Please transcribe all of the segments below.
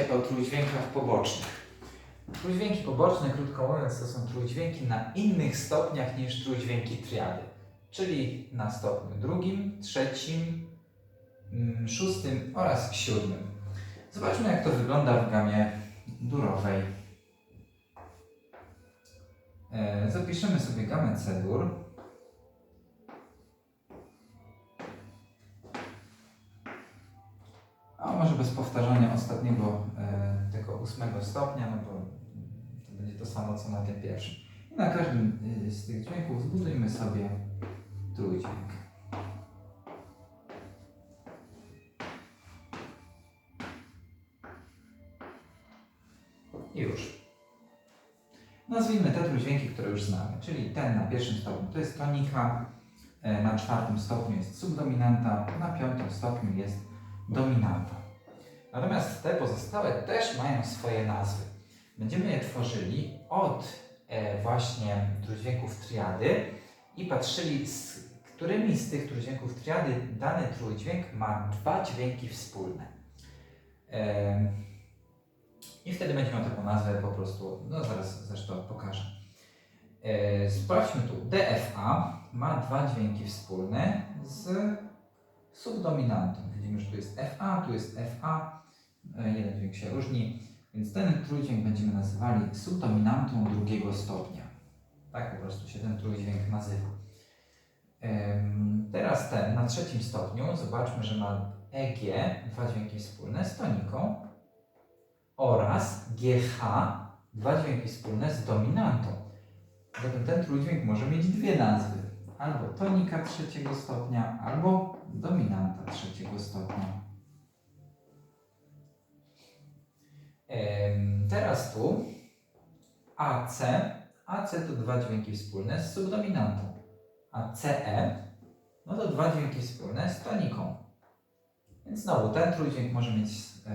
o trójdźwiękach pobocznych. Trójdźwięki poboczne, krótko mówiąc, to są trójdźwięki na innych stopniach niż trójdźwięki triady, czyli na stopniu drugim, trzecim, mm, szóstym oraz siódmym. Zobaczmy, jak to wygląda w gamie durowej. E, Zapiszemy sobie gamę C-dur. Może bez powtarzania ostatniego, e, tego ósmego stopnia, no bo to będzie to samo co na tym pierwszym. I na każdym e, z tych dźwięków zbudujmy sobie trójdźwięk. I już. Nazwijmy te trójdźwięki, które już znamy, czyli ten na pierwszym stopniu to jest tonika, e, na czwartym stopniu jest subdominanta, na piątym stopniu jest dominanta. Natomiast te pozostałe też mają swoje nazwy. Będziemy je tworzyli od e, właśnie trójdźwięków triady i patrzyli, z którymi z tych trójdźwięków triady dany trójdźwięk ma dwa dźwięki wspólne. I wtedy będzie miał taką nazwę po prostu, no zaraz zresztą pokażę. E, Sprawdźmy tu. DFA ma dwa dźwięki wspólne z subdominantą. Widzimy, że tu jest FA, tu jest FA. E, Jeden dźwięk się różni, więc ten trójdźwięk będziemy nazywali subdominantą drugiego stopnia. Tak po prostu się ten trójdźwięk nazywa. Teraz ten na trzecim stopniu, zobaczmy, że ma EG, dwa dźwięki wspólne z toniką oraz GH, dwa dźwięki wspólne z dominantą. Zatem ten trójdźwięk może mieć dwie nazwy. Albo tonika trzeciego stopnia, albo dominanta trzeciego stopnia. Teraz tu AC. AC to dwa dźwięki wspólne z subdominantą. A CE no to dwa dźwięki wspólne z toniką. Więc znowu ten trójdźwięk może mieć e,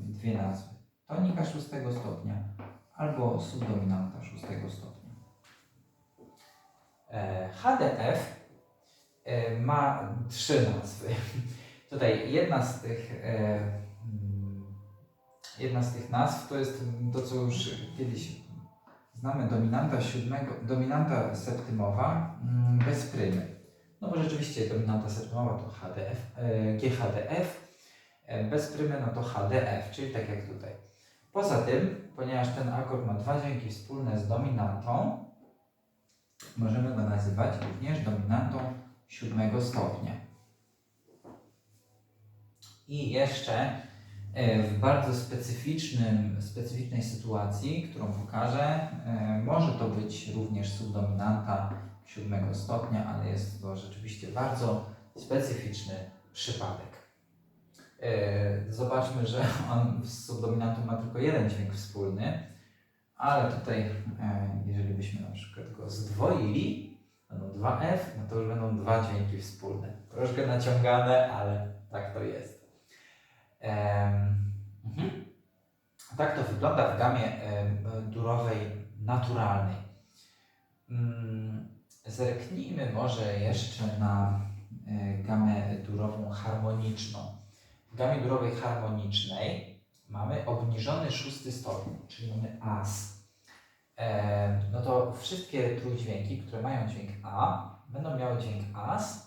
dwie nazwy. Tonika szóstego stopnia albo subdominanta szóstego stopnia. E, HDF e, ma trzy nazwy. Tutaj jedna z tych e, jedna z tych nazw to jest to, co już kiedyś znamy, dominanta siódmego, dominanta septymowa mm, bez prymy. No bo rzeczywiście dominanta septymowa to HDF, e, GHDF, e, bez prymy no to HDF, czyli tak jak tutaj. Poza tym, ponieważ ten akord ma dwa dźwięki wspólne z dominantą, możemy go nazywać również dominantą siódmego stopnia. I jeszcze w bardzo specyficznym, specyficznej sytuacji, którą pokażę, e, może to być również subdominanta siódmego stopnia, ale jest to rzeczywiście bardzo specyficzny przypadek. E, Zobaczmy, że on z subdominantą ma tylko jeden dźwięk wspólny, ale tutaj, e, jeżeli byśmy na przykład go zdwoili, będą 2F, no to już będą dwa dźwięki wspólne. Troszkę naciągane, ale tak to jest. Mhm. Tak to wygląda w gamie durowej naturalnej. Mm, Zerknijmy może jeszcze na e, gamę durową harmoniczną. W gamie durowej harmonicznej mamy obniżony szósty stopień, czyli mamy as. No to wszystkie trójdźwięki, które mają dźwięk A, będą miały dźwięk as.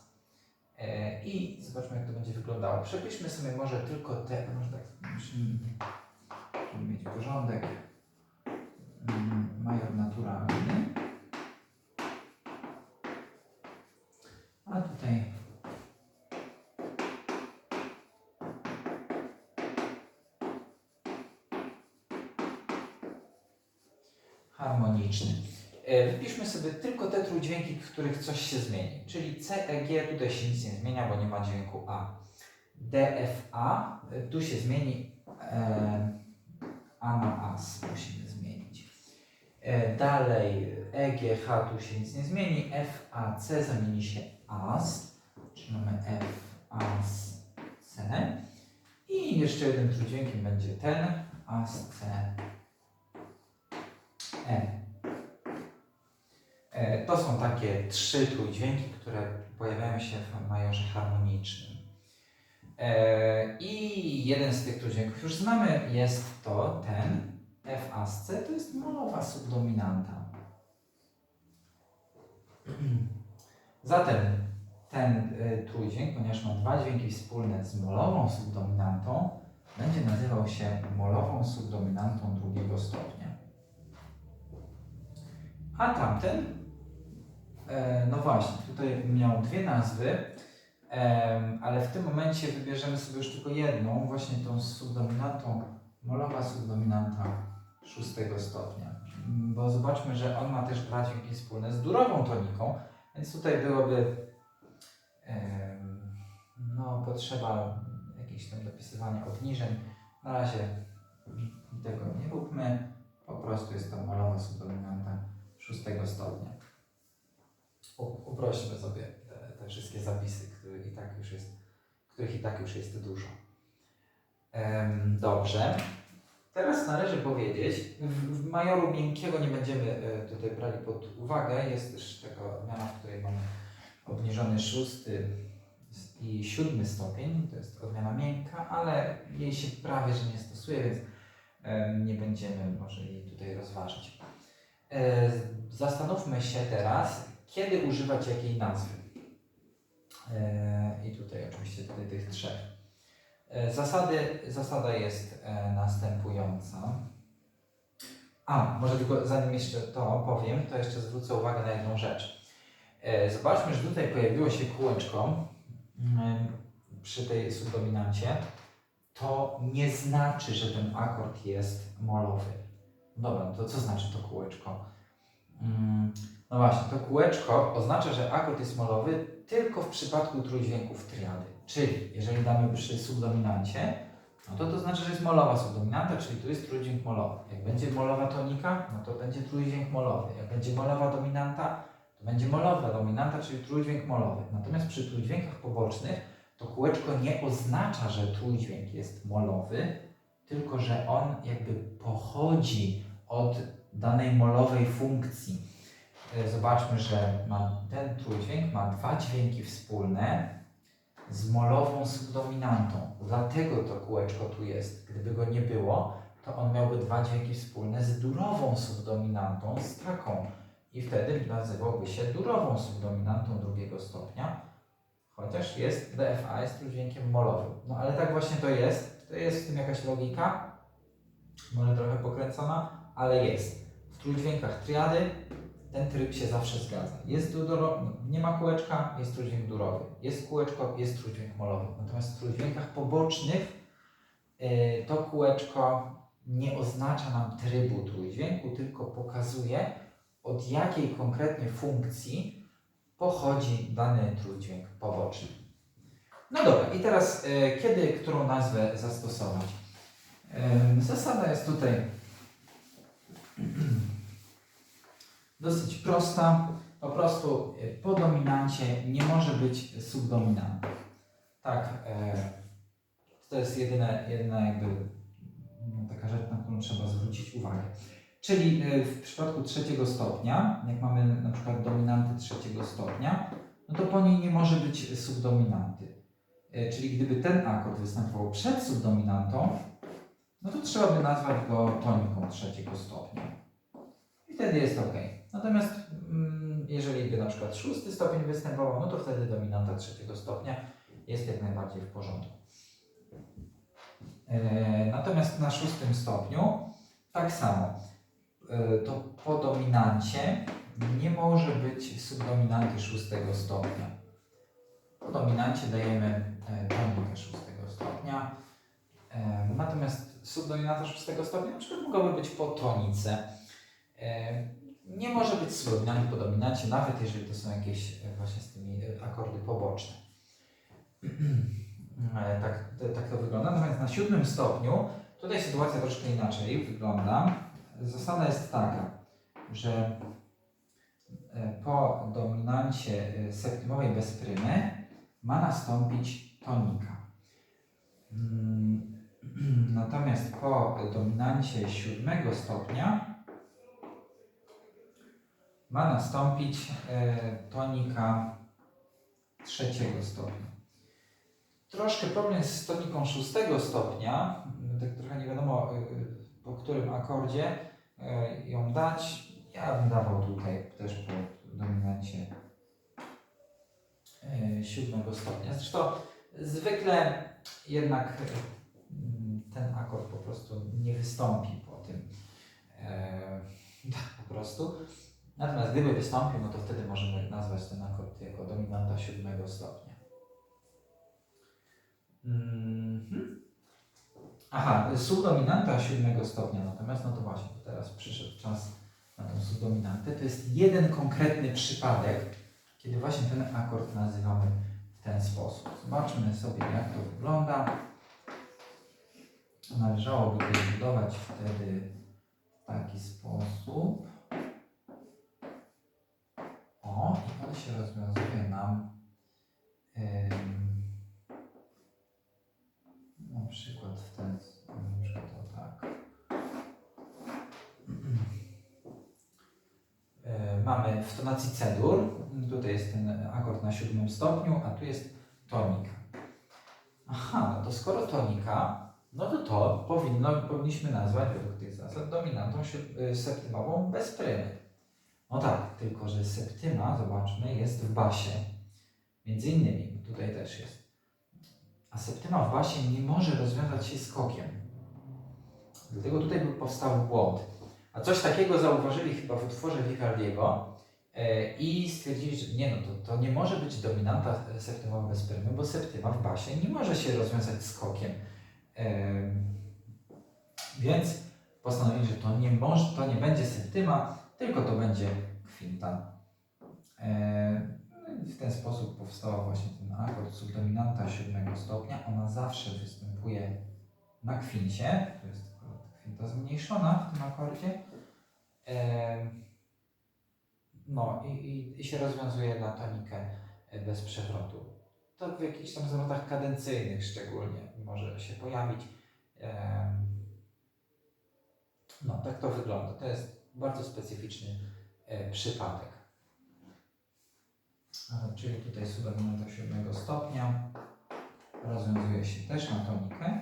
E, I zobaczmy, jak to będzie wyglądało. Przepiszmy sobie może tylko te, może tak, musimy, mieć porządek. Mm, Major naturalny. A tutaj harmoniczny. E, Wypiszmy sobie tylko te trójdźwięki, w których coś się zmieni. Czyli C, E, G, tutaj się nic nie zmienia, bo nie ma dźwięku A. D, F, A, e, tu się zmieni e, A na As, musimy zmienić. E, dalej E, G, H, tu się nic nie zmieni. F, A, C zamieni się As, czyli mamy F, As, C. I jeszcze jeden trójdźwiękiem będzie ten, As, C, E. E, To są takie trzy trójdźwięki, które pojawiają się w majorze harmonicznym. E, I jeden z tych trójdźwięków już znamy, jest to ten F asce, to jest molowa subdominanta. Zatem ten y, trójdźwięk, ponieważ ma dwa dźwięki wspólne z molową subdominantą, będzie nazywał się molową subdominantą drugiego stopnia. A tamten, e, no właśnie, tutaj miał dwie nazwy, ale w tym momencie wybierzemy sobie już tylko jedną, właśnie tą subdominantą, molowa subdominanta szóstego stopnia. Bo zobaczmy, że on ma też dwa dźwięki wspólne z durową toniką, więc tutaj byłoby no, potrzeba jakiegoś tam dopisywania obniżeń. Na razie tego nie róbmy, po prostu jest to molowa subdominanta szóstego stopnia. U- Uprośćmy sobie te, te wszystkie zapisy, których i tak już jest, których i tak już jest dużo. Dobrze. Teraz należy powiedzieć, w, majoru miękkiego nie będziemy e, tutaj brali pod uwagę. Jest też taka odmiana, w której mamy obniżony szósty i siódmy stopień. To jest odmiana miękka, ale jej się prawie że nie stosuje, więc nie będziemy może jej tutaj rozważać. E, Zastanówmy się teraz, kiedy używać jakiej nazwy. E, I tutaj oczywiście tutaj tych trzech. E, Zasady, zasada jest e, następująca. A, może tylko zanim jeszcze to powiem, to jeszcze zwrócę uwagę na jedną rzecz. Zobaczmy, że tutaj pojawiło się kółeczko mm, przy tej subdominancie. To nie znaczy, że ten akord jest molowy. Dobra, to co znaczy to kółeczko? Mm, No właśnie, to kółeczko oznacza, że akord jest molowy tylko w przypadku trójdźwięków triady. Czyli jeżeli damy przy subdominancie, no to to znaczy, że jest molowa subdominanta, czyli tu jest trójdźwięk molowy. Jak będzie molowa tonika, no to będzie trójdźwięk molowy. Jak będzie molowa dominanta, to będzie molowa dominanta, czyli trójdźwięk molowy. Natomiast przy trójdźwiękach pobocznych to kółeczko nie oznacza, że trójdźwięk jest molowy, tylko że on jakby pochodzi od danej molowej funkcji. E, Zobaczmy, że ma, ten trójdźwięk ma dwa dźwięki wspólne z molową subdominantą. Dlatego to kółeczko tu jest. Gdyby go nie było, to on miałby dwa dźwięki wspólne z durową subdominantą, z taką. I wtedy nazywałby się durową subdominantą drugiego stopnia, chociaż jest DFA jest trójdźwiękiem molowym. No ale tak właśnie to jest. To jest w tym jakaś logika, może trochę pokręcona, ale jest. Trójdźwiękach triady ten tryb się zawsze zgadza. Jest tu duro, nie ma kółeczka, jest trójdźwięk durowy. Jest kółeczko, jest trójdźwięk molowy. Natomiast w trójdźwiękach pobocznych yy, to kółeczko nie oznacza nam trybu trójdźwięku, tylko pokazuje od jakiej konkretnie funkcji pochodzi dany trójdźwięk poboczny. No dobra, i teraz yy, kiedy którą nazwę zastosować? Yy, Zasada jest tutaj dosyć prosta. Po prostu y, po dominancie nie może być subdominanta. Tak, e, to jest jedyna, jedyna jakby no, taka rzecz, na którą trzeba zwrócić uwagę. Czyli y, w przypadku trzeciego stopnia, jak mamy na przykład dominanty trzeciego stopnia, no to po niej nie może być subdominanty. E, Czyli gdyby ten akord występował przed subdominantą, no to trzeba by nazwać go toniką trzeciego stopnia. I wtedy jest ok. Natomiast mm, jeżeli by na przykład szósty stopień występował, no to wtedy dominanta trzeciego stopnia jest jak najbardziej w porządku. E, natomiast na szóstym stopniu tak samo. E, to po dominancie nie może być subdominanty szóstego stopnia. Po dominancie dajemy e, tonikę szóstego stopnia. Natomiast subdominanta szóstego stopnia na przykład mogłaby być po tonice. Nie może być subdominanty po dominancie, nawet jeżeli to są jakieś e, właśnie z tymi e, akordy poboczne. E, tak, tak to wygląda. Natomiast na siódmym stopniu tutaj sytuacja troszkę inaczej wygląda. Zasada jest taka, że po dominancie septymowej bez prymy ma nastąpić tonika. Mm, Natomiast po dominancie siódmego stopnia ma nastąpić e, tonika trzeciego stopnia. troszkę problem z toniką szóstego stopnia, tak trochę nie wiadomo y, po którym akordzie y, ją dać. Ja bym dawał tutaj też po dominancie siódmego stopnia. Zresztą zwykle jednak ten akord po prostu nie wystąpi po tym. E, tak po prostu. Natomiast gdyby wystąpił, no to wtedy możemy nazwać ten akord jako dominanta siódmego stopnia. Mhm. Aha, subdominanta siódmego stopnia, natomiast no to właśnie, teraz przyszedł czas na tą subdominantę. To jest jeden konkretny przypadek, kiedy właśnie ten akord nazywamy w ten sposób. Zobaczmy sobie, jak to wygląda. Należałoby go zbudować wtedy w taki sposób. O, i on się rozwiązuje nam ym, na przykład w ten na przykład o tak. E, Mamy w tonacji C-dur, tutaj jest ten akord na siódmym stopniu, a tu jest tonika. Aha, no to skoro tonika, no to to powinno, powinniśmy nazwać według tych zasad dominantą y, septymową bez prymy. No tak, tylko że septyma, zobaczmy, jest w basie. Między innymi, tutaj też jest. A septyma w basie nie może rozwiązać się skokiem. Dlatego tutaj by powstał błąd. A coś takiego zauważyli chyba w utworze Vivaldiego e, i stwierdzili, że nie, no to, to nie może być dominanta e, septymowa bez prymy, bo septyma w basie nie może się rozwiązać skokiem. Em, więc postanowili, że to nie, może, to nie będzie septyma, tylko to będzie kwinta. E, no w ten sposób powstała właśnie ten akord subdominanta siódmego stopnia. Ona zawsze występuje na kwincie. To jest kwinta zmniejszona w tym akordzie. E, no i, i, i się rozwiązuje na tonikę e, bez przewrotu. To w jakichś tam zwrotach kadencyjnych szczególnie może się pojawić. No, tak to wygląda. To jest bardzo specyficzny e, przypadek. E, czyli tutaj subdominanta siódmego stopnia rozwiązuje się też na tonikę,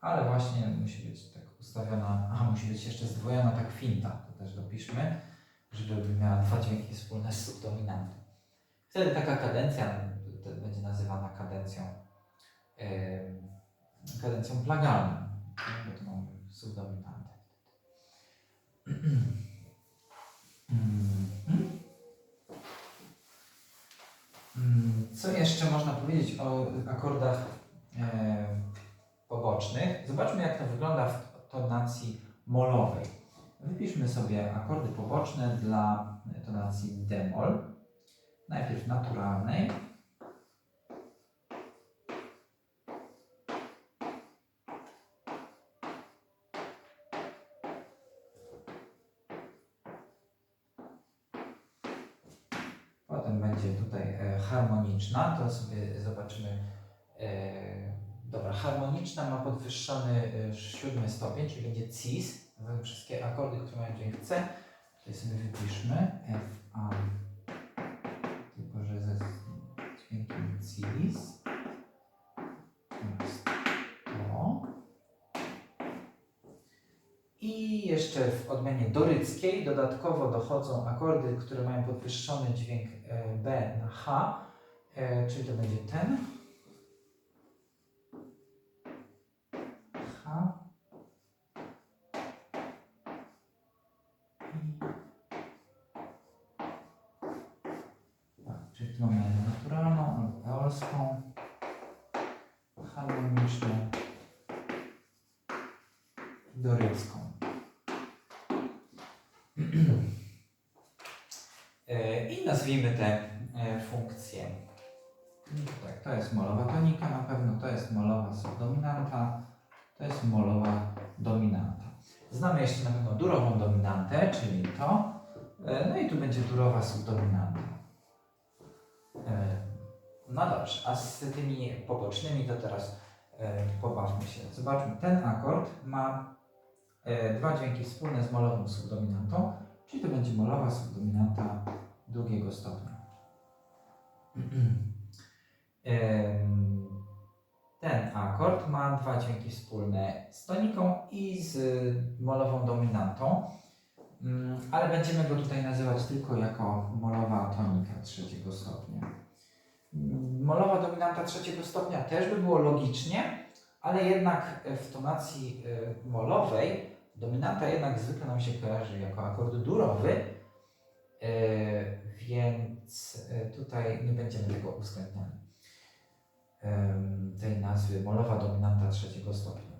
ale właśnie musi być tak ustawiona, aha, musi być jeszcze zdwojona ta kwinta, to też dopiszmy, żeby miała dwa dźwięki wspólne z subdominantą. Wtedy taka kadencja będzie nazywana kadencją, em, kadencją plagalną, bo to mamy subdominantę. Co jeszcze można powiedzieć o akordach e, pobocznych? Zobaczmy, jak to wygląda w tonacji molowej. Wypiszmy sobie akordy poboczne dla tonacji d-moll. Najpierw naturalnej. Potem będzie tutaj e, harmoniczna, to zobaczymy. E, dobra, harmoniczna ma podwyższony e, siódmy stopień, czyli będzie cis. Wszystkie akordy, które mają dźwięk C. Tutaj sobie wypiszmy F, A, tylko że ze dźwiękiem cis. Teraz. I jeszcze w odmianie doryckiej dodatkowo dochodzą akordy, które mają podwyższony dźwięk e, B na H, czyli to będzie ten. H. I tak, czyli tu mamy naturalną albo eolską, harmoniczną i dorycką. E, I nazwijmy te e, funkcje. To jest molowa tonika na pewno, to jest molowa subdominanta, to jest molowa dominanta. Znamy jeszcze na pewno durową dominantę, czyli to. E, No i tu będzie durowa subdominanta. E, No dobrze, a z tymi pobocznymi to teraz e, pobawmy się. Zobaczmy, ten akord ma dwa dźwięki wspólne z molową subdominantą, czyli to będzie molowa subdominanta drugiego stopnia. Em, akord ma dwa dźwięki wspólne z toniką i z molową dominantą, Mm, ale będziemy go tutaj nazywać tylko jako molowa tonika trzeciego stopnia. Mm, Molowa dominanta trzeciego stopnia też by było logicznie, ale jednak w tonacji y, molowej dominanta jednak zwykle nam się kojarzy jako akord durowy, y, więc y, tutaj nie będziemy tego uwzględniali. Tej nazwy molowa dominanta trzeciego stopnia.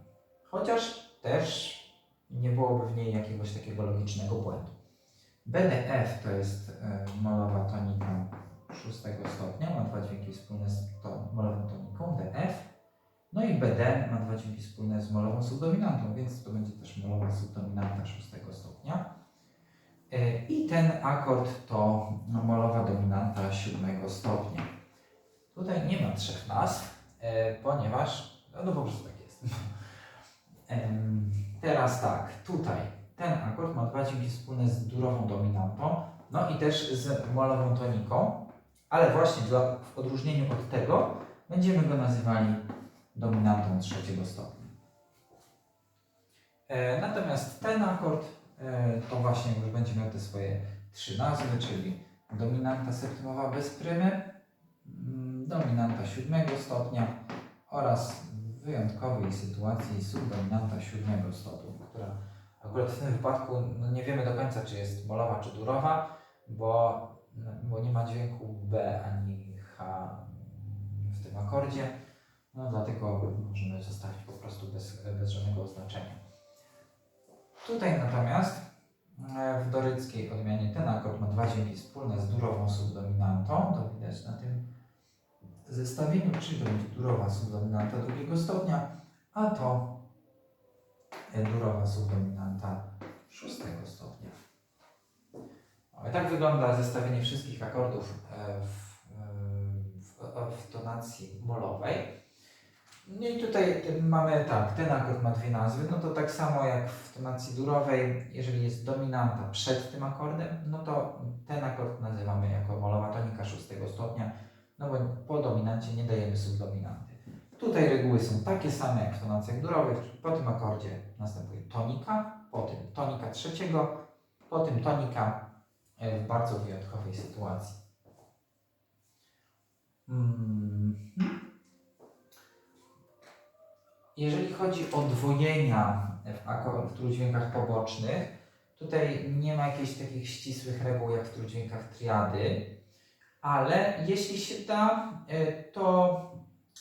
Chociaż też nie byłoby w niej jakiegoś takiego logicznego błędu. BDF to jest molowa tonika szóstego stopnia, ma dwa dźwięki wspólne z to, molową toniką, DF. No i BD ma dwa dźwięki wspólne z molową subdominantą, więc to będzie też molowa subdominanta szóstego stopnia. Y, I ten akord to molowa dominanta siódmego stopnia. Tutaj nie ma trzech nazw, y, ponieważ no, no po prostu tak jest. Teraz tak, tutaj ten akord ma dwa dźwięki wspólne z durową dominantą, no i też z molową toniką, ale właśnie dla, w odróżnieniu od tego będziemy go nazywali dominantą trzeciego stopnia. E, natomiast ten akord e, to właśnie już będzie miał te swoje trzy nazwy, czyli dominanta septymowa bez prymy, mm, dominanta siódmego stopnia oraz w wyjątkowej sytuacji subdominanta siódmego stopnia, która akurat w tym wypadku no nie wiemy do końca, czy jest molowa, czy durowa, bo, bo nie ma dźwięku B ani H w tym akordzie. No dlatego możemy zostawić po prostu bez, bez żadnego oznaczenia. Tutaj natomiast e, w doryckiej odmianie ten akord ma dwa dźwięki wspólne z durową subdominantą. To widać na tym zestawieniu, będzie durowa subdominanta drugiego stopnia, a to e, durowa subdominanta szóstego stopnia. O, i tak wygląda zestawienie wszystkich akordów e, w, e, w, w tonacji molowej. No i tutaj mamy tak, ten akord ma dwie nazwy, no to tak samo jak w tonacji durowej, jeżeli jest dominanta przed tym akordem, no to ten akord nazywamy jako molowa tonika szóstego stopnia, no bo po dominancie nie dajemy subdominanty. Tutaj reguły są takie same jak w tonacjach durowych, po tym akordzie następuje tonika, po tym tonika trzeciego, po tym tonika e, w bardzo wyjątkowej sytuacji. Mm. Jeżeli chodzi o dwojenia w, w trójdźwiękach pobocznych, tutaj nie ma jakichś takich ścisłych reguł jak w trójdźwiękach triady, ale jeśli się da, e, to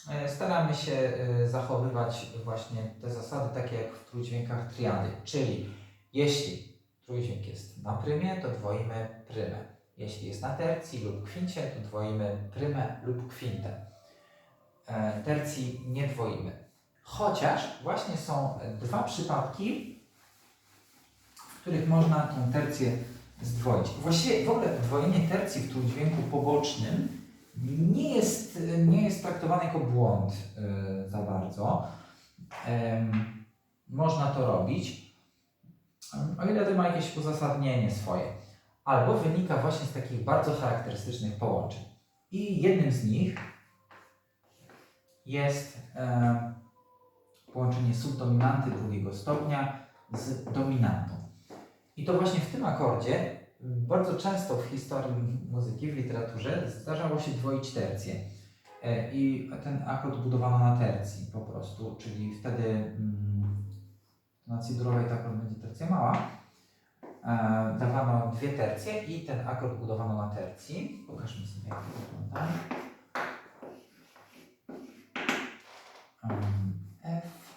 e, staramy się e, zachowywać właśnie te zasady takie jak w trójdźwiękach triady, czyli jeśli trójdźwięk jest na prymie, to dwoimy prymę. Jeśli jest na tercji lub kwincie, to dwoimy prymę lub kwintę. Tercji nie dwoimy. Chociaż właśnie są dwa przypadki, w których można tą tercję zdwoić. Właściwie w ogóle dwojenie tercji w trójdźwięku pobocznym nie jest, nie jest traktowane jako błąd e, za bardzo. Em, można to robić, o ile to ma jakieś uzasadnienie swoje. Albo wynika właśnie z takich bardzo charakterystycznych połączeń. I jednym z nich jest e, połączenie subdominanty drugiego stopnia z dominantą. I to właśnie w tym akordzie m, bardzo często w historii muzyki, w literaturze zdarzało się dwoić tercje. E, I ten akord budowano na tercji po prostu, czyli wtedy mm, tonacji durowej ta akord będzie tercja mała. E, dawano dwie tercje i ten akord budowano na tercji. Pokażmy sobie jak to wygląda. F,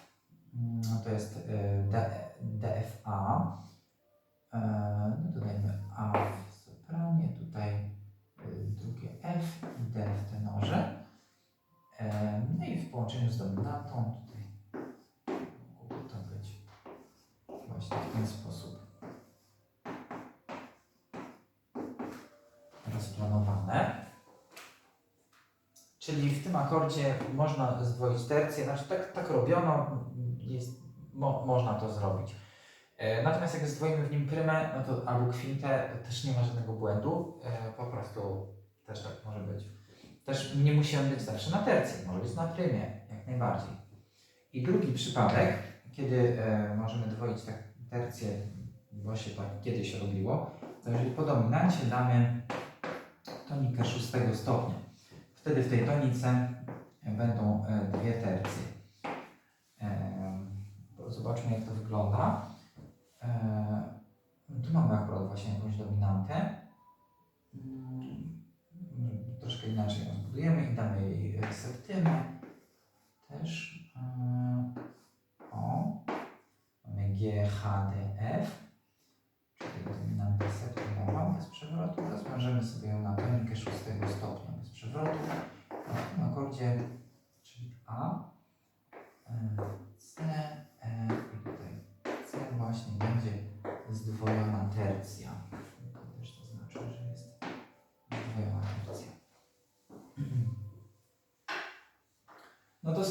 no to jest e, D, DFA. E, No dodajmy A w sopranie, tutaj e, drugie F i D w tenorze. E, No i w połączeniu z dominantą tutaj mogłoby to być właśnie w ten sposób rozplanowane. Czyli w tym akordzie można zdwoić tercję, znaczy tak, tak robiono, jest, mo, można to zrobić. E, natomiast jak zdwoimy w nim prymę, no to albo kwintę, to też nie ma żadnego błędu, e, po prostu też tak może być. Też nie musi on być zawsze na tercji, może być na prymie, jak najbardziej. I drugi przypadek, kiedy e, możemy dwoić tak tercję, bo się tak kiedyś robiło, to jeżeli po dominancie damy tonikę szóstego stopnia. Wtedy w tej tonice będą dwie tercje. Zobaczmy jak to wygląda. E, tu mamy akurat właśnie jakąś dominantę. Mm, Troszkę inaczej ją zbudujemy i damy jej septymę. Też. e, O. Mamy G, H, D, F. Czyli dominantę septymową bez przewrotu. Rozwiążemy sobie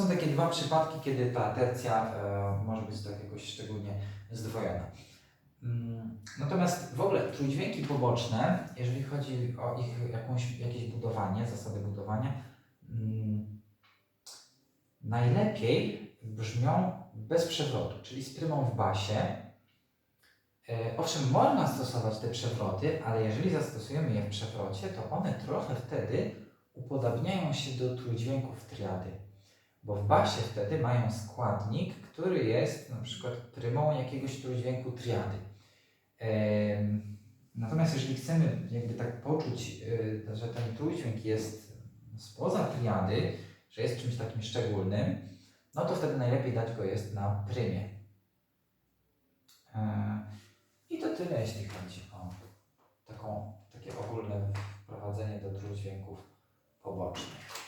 są takie dwa przypadki, kiedy ta tercja e, może być tak jakoś szczególnie zdwojona. Mm, Natomiast w ogóle trójdźwięki poboczne, jeżeli chodzi o ich jakąś, jakieś budowanie, zasady budowania, mm, najlepiej brzmią bez przewrotu, czyli z prymą w basie. E, Owszem, można stosować te przewroty, ale jeżeli zastosujemy je w przewrocie, to one trochę wtedy upodabniają się do trójdźwięków triady. Bo w basie wtedy mają składnik, który jest na przykład prymą jakiegoś trójdźwięku triady. Natomiast jeżeli chcemy jakby tak poczuć, y, że ten trójdźwięk jest spoza triady, że jest czymś takim szczególnym, no to wtedy najlepiej dać go jest na prymie. E, I to tyle, jeśli chodzi o taką, takie ogólne wprowadzenie do trójdźwięków pobocznych.